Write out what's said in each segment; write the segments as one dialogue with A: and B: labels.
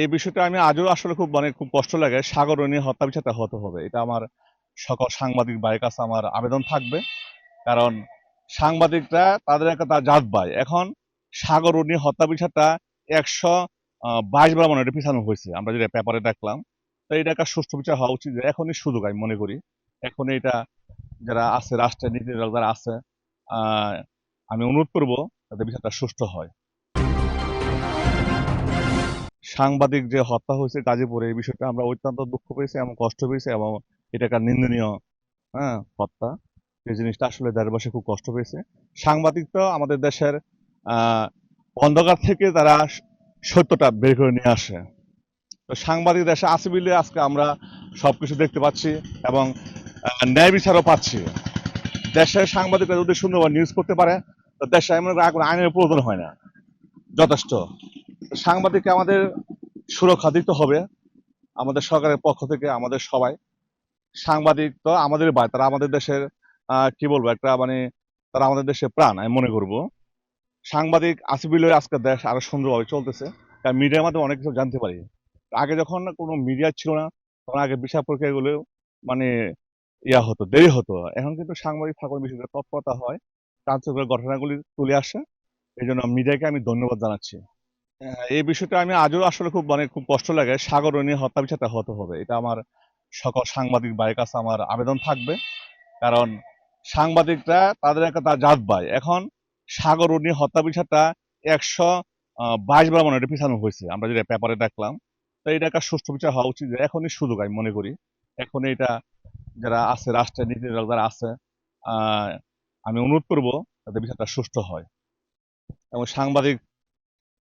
A: এই বিষয়টা আমি আজও আসলে খুব মানে খুব কষ্ট লাগে। সাগর নিয়ে হত্যা বিচারটা হতে হবে। এটা আমার সকল সাংবাদিক ভাইয়ের কাছে আমার আবেদন থাকবে। কারণ সাংবাদিকরা তাদের একটা তার জাত ভাই। এখন সাগর নিয়ে হত্যা বিচারটা একশো বাইশ বার মনে এটা পিছানো হয়েছে। আমরা যেটা পেপারে দেখলাম। তো এটা একটা সুষ্ঠু বিচার হওয়া উচিত এখনই সুযোগ আমি মনে করি। এখন এটা যারা আছে, রাষ্ট্রের নীতি যারা আছে আমি অনুরোধ করব যাতে বিচারটা সুষ্ঠু হয়। সাংবাদিক যে হত্যা হয়েছে গাজীপুরে, এই বিষয়টা আমরা অত্যন্ত দুঃখ পেয়েছি এবং কষ্ট পেয়েছি এবং এটা একটা নিন্দনীয় হ্যাঁ হত্যা। এই জিনিসটা আসলে দেশবাসী খুব কষ্ট পেয়েছে। সাংবাদিক তো আমাদের দেশের অন্ধকার থেকে তারা সত্যটা বের করে নিয়ে আসে। তো সাংবাদিক দেশে আছে বলে আজকে আমরা সবকিছু দেখতে পাচ্ছি এবং ন্যায় বিচারও পাচ্ছি। দেশের সাংবাদিকরা যদি সুন্দরভাবে নিউজ করতে পারে, তো দেশে এমন আইনের প্রয়োজন হয় না, যথেষ্ট। সাংবাদিককে আমাদের সুরক্ষা দিতে হবে আমাদের সরকারের পক্ষ থেকে, আমাদের সবাই। সাংবাদিক তো আমাদের ভাই, তারা আমাদের দেশের কি বলব, একটা মানে তারা আমাদের দেশের প্রাণ, আমি মনে করব। সাংবাদিক আসিবিলে আজকে দেশ আরও সুন্দরভাবে চলতেছে। কারণ মিডিয়ার মাধ্যমে অনেক কিছু জানতে পারি। আগে যখন কোনো মিডিয়া ছিল না, তখন আগে বিচার প্রক্রিয়াগুলো মানে ইয়া হতো, দেরি হতো। এখন কিন্তু সাংবাদিক থাকার বিষয়ে তৎপরতা হয় চাঞ্চল্যকর ঘটনাগুলি তুলে আসে। এই জন্য মিডিয়াকে আমি ধন্যবাদ জানাচ্ছি। এই বিষয়টা আমি আজও আসলে খুব মানে খুব কষ্ট লাগে। সাগর নিয়ে হত্যা বিচারটা হতে হবে। এটা আমার সকল সাংবাদিক ভাইয়ের কাছে আমার আবেদন থাকবে। কারণ সাংবাদিকরা তাদের একটা তার জাত ভাই। এখন সাগর নিয়ে হত্যা বিচারটা একশো বাইশ বার মনে পিছানো হয়েছে। আমরা যেটা পেপারে দেখলাম। তো এটা একটা সুষ্ঠু বিচার হওয়া উচিত এখনই সুযোগ আমি মনে করি। এখন এটা যারা আছে, রাষ্ট্রের নীতি যারা আছে আমি অনুরোধ করব যাতে বিচারটা সুষ্ঠু হয়। এবং সাংবাদিক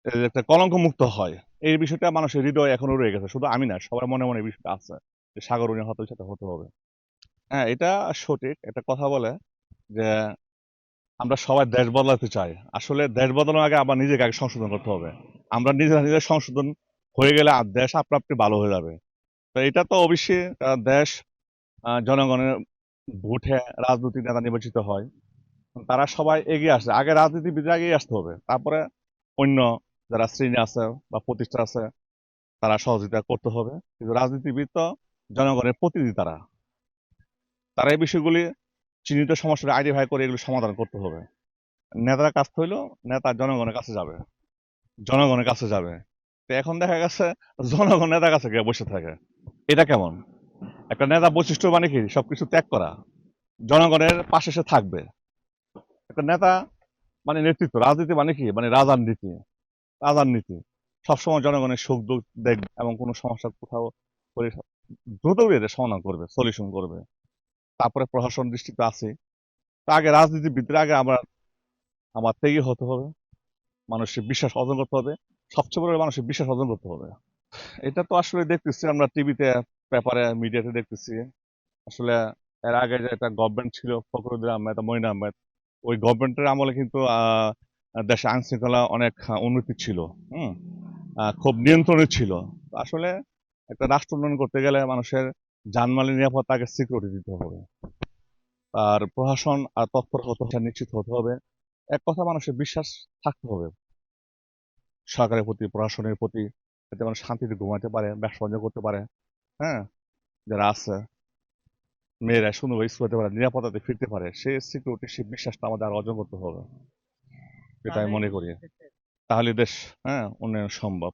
A: একটা কলঙ্ক মুক্ত হয়, এই বিষয়টা মানুষের হৃদয় এখনও রয়ে গেছে। শুধু আমি না, সবার মনে মনে বিষয়টা আছে যে সাগরণীয় হতে সাথে হতে হবে। হ্যাঁ এটা সঠিক। একটা কথা বলে যে আমরা সবাই দেশ বদলাতে চাই। আসলে দেশ বদলানোর আগে আবার নিজেকে আগে সংশোধন করতে হবে। আমরা নিজেরা নিজের সংশোধন হয়ে গেলে আর দেশ আপনা আপনি ভালো হয়ে যাবে। তো এটা তো অবশ্যই দেশ জনগণের ভোটে রাজনৈতিক নেতা নির্বাচিত হয়। তারা সবাই এগিয়ে আসে আগে রাজনীতিবিদরা এগিয়ে আসতে হবে। তারপরে অন্য যারা শ্রেণি আছে বা প্রতিষ্ঠা আছে, তারা সহযোগিতা করতে হবে। কিন্তু রাজনীতিবিদ তো জনগণের প্রতিনিধি তারা। তারা এই বিষয়গুলি চিহ্নিত সমস্যাটা আইডেন্টিফাই করে এগুলো সমাধান করতে হবে। নেতার কাছ হইল নেতা জনগণের কাছে যাবে। জনগণের কাছে যাবে। তো এখন দেখা গেছে, জনগণ নেতার কাছে গিয়ে বসে থাকে। এটা কেমন? একটা নেতা বৈশিষ্ট্য মানে কি? সবকিছু ত্যাগ করা। জনগণের পাশে সে থাকবে। একটা নেতা মানে নেতৃত্ব। রাজনীতি মানে কি? মানে রাজার নীতি রাজার নীতি। সবসময় জনগণের সুখ দুঃখ দেখবে এবং কোনো সমস্যা কোথাও দ্রুত এটা সমাধান করবে সলিউশন করবে। তারপরে প্রশাসন দৃষ্টিতে আছে। তা আগে রাজনীতিবিদদের আগে আমরা, আমার ত্যাগী হতে হবে। মানুষের বিশ্বাস অর্জন করতে হবে। সবচেয়ে বড় মানুষের বিশ্বাস অর্জন করতে হবে। এটা তো আসলে দেখতেছি আমরা টিভিতে পেপারে মিডিয়াতে দেখতেছি। আসলে এর আগে যে একটা গভর্নমেন্ট ছিল, ফখরুদ্দিন আহমেদ মঈন আহমেদ, ওই গভর্নমেন্টের আমলে কিন্তু দেশে আইন শৃঙ্খলা অনেক উন্নতি ছিল, হুম? খুব নিয়ন্ত্রণে ছিল। আসলে একটা রাষ্ট্র উন্নয়ন করতে গেলে মানুষের জানমালের নিরাপত্তাকে সিকিউরিটি দিতে হবে। আর প্রশাসন আর তৎপর হতে নিশ্চিত হতে হবে। এক কথা মানুষের বিশ্বাস থাকতে হবে। সরকারের প্রতি, প্রশাসনের প্রতি যাতে মানুষ শান্তিতে ঘুমাতে পারে ব্যবসা বাণিজ্য করতে পারে হ্যাঁ? যারা আছে, মেয়েরা সুন্দরভাবে স্কুল হতে পারে, নিরাপত্তাতে ফিরতে পারে সে সিকিউরিটি সে বিশ্বাসটা আমাদের অর্জন করতে হবে। এটা আমি মনে করি। তাহলে দেশ হ্যাঁ উন্নয়ন সম্ভব।